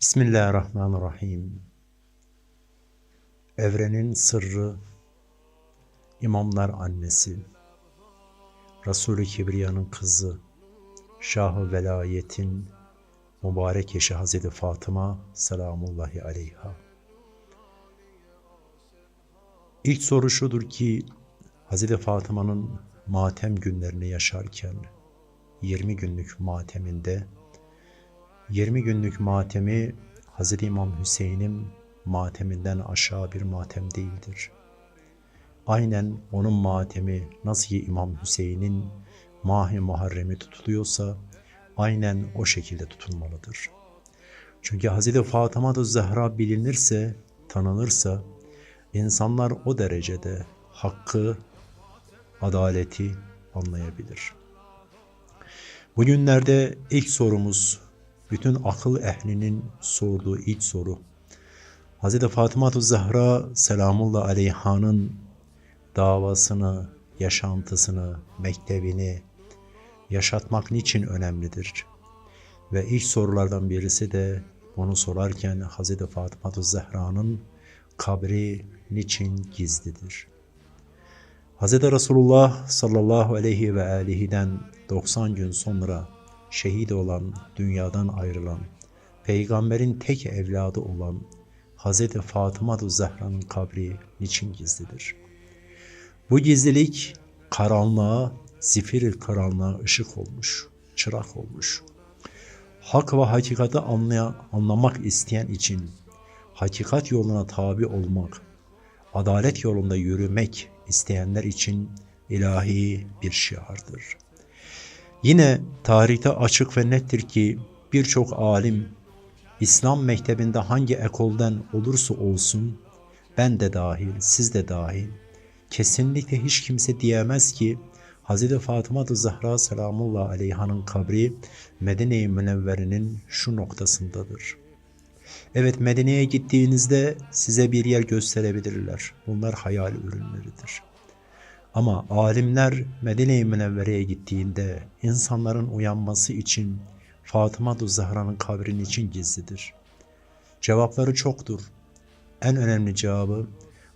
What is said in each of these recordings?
Bismillahirrahmanirrahim. Evrenin sırrı, imamlar annesi, Resul-i Kibriya'nın kızı, Şah-ı Velayetin mübarek eşi Hazreti Fatıma selamullahi aleyha. İlk soru şudur ki Hazreti Fatıma'nın matem günlerini yaşarken 20 günlük mateminde 20 günlük matemi Hz. İmam Hüseyin'in mateminden aşağı bir matem değildir. Aynen onun matemi nasıl ki İmam Hüseyin'in Mahi Muharrem'i tutuluyorsa aynen o şekilde tutulmalıdır. Çünkü Hz. Fatıma Zehra bilinirse, tanınırsa insanlar o derecede hakkı, adaleti anlayabilir. Bugünlerde ilk sorumuz bütün akıl ehlinin sorduğu ilk soru. Hz. Fatıma Zahra selamullah aleyhanın davasını, yaşantısını, mektebini yaşatmak niçin önemlidir? Ve ilk sorulardan birisi de bunu sorarken Hz. Fatıma Zahra'nın kabri niçin gizlidir? Hz. Resulullah sallallahu aleyhi ve aleyhiden 90 gün sonra şehit olan, dünyadan ayrılan, peygamberin tek evladı olan Hz. Fatıma Zahra'nın kabri niçin gizlidir? Bu gizlilik karanlığa, zifir karanlığa ışık olmuş, çırak olmuş. Hak ve hakikati anlaya, anlamak isteyen için hakikat yoluna tabi olmak, adalet yolunda yürümek isteyenler için ilahi bir şiardır. Yine tarihte açık ve nettir ki birçok alim İslam mektebinde hangi ekolden olursa olsun ben de dahil, siz de dahil kesinlikle hiç kimse diyemez ki Hz. Fatıma Zahra selamullah aleyhanın kabri Medine-i Münevvere'nin şu noktasındadır. Evet Medine'ye gittiğinizde size bir yer gösterebilirler. Bunlar hayal ürünleridir. Ama alimler Medine-i Münevvere'ye gittiğinde insanların uyanması için Fatıma Zahra'nın kabrinin için gizlidir. Cevapları çoktur. En önemli cevabı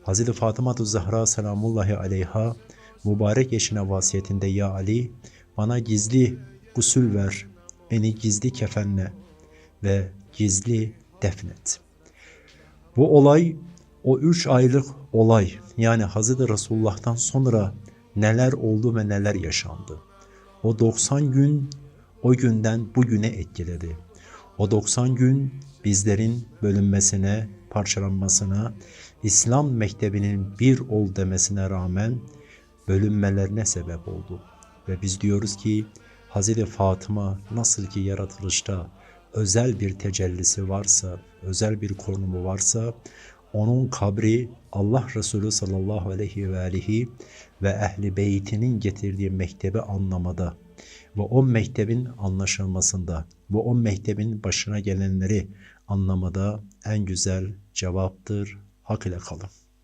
Hz. Fatıma Zahra selamullahi aleyha mübarek eşine vasiyetinde ya Ali bana gizli gusül ver, beni gizli kefenle ve gizli defnet. Bu olay o üç aylık olay yani Hazreti Resulullah'tan sonra neler oldu ve neler yaşandı. O 90 gün o günden bugüne etkiledi. O 90 gün bizlerin bölünmesine, parçalanmasına, İslam mektebinin bir ol demesine rağmen bölünmelerine sebep oldu. Ve biz diyoruz ki Hazreti Fatıma nasıl ki yaratılışta özel bir tecellisi varsa, özel bir konumu varsa onun kabri Allah Resulü sallallahu aleyhi ve aleyhi ve ehli beytinin getirdiği mektebi anlamada ve o mektebin anlaşılmasında ve o mektebin başına gelenleri anlamada en güzel cevaptır. Hak ile kalın.